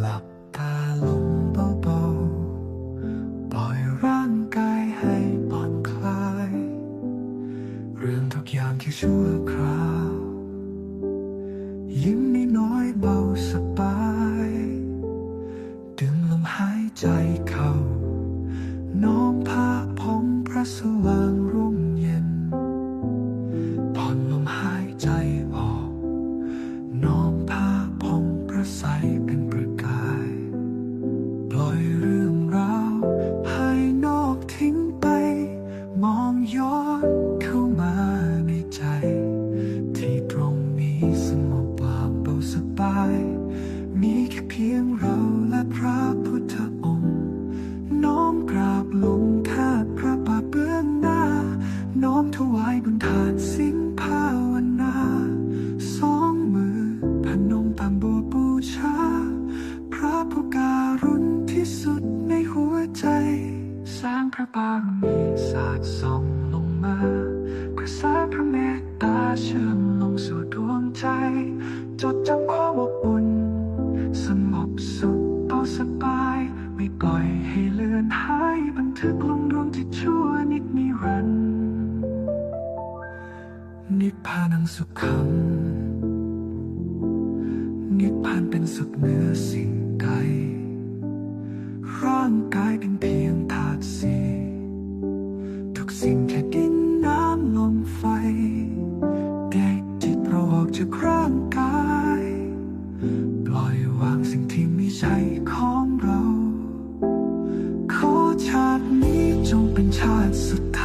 หลับตาลงเบาๆ ปล่อยร่างกายให้ผ่อนคลาย เรื่องทุกอย่างที่ชั่วคราว ยิ้มน้อยเบาสบาย มถวายบนฐานสิ้นภาวนาสองมือพนมตามบัวบูชา พระผู้การุณที่สุดในหัวใจ สร้างพระบารมีสาดส่องลงมากระแสพระเมตตาเชื่อมลงสู่ดวงใจ จดจำความอบอุ่นสงบสุขเบาสบาย ไม่ปล่อยให้เลือนหายบันทึกลง พพานังสุขังนิพพานเป็นสุขเหนือสิ่งใด ร่างกายเป็นเพียงธาตุสีทุกสิ่งแค่ดินน้ำลมไฟแยกจิตเราออกจากร่างกาย ปล่อยวางสิ่งที่ไม่ใช่ของเรา ขอชาตินี้จงเป็นชาติสุด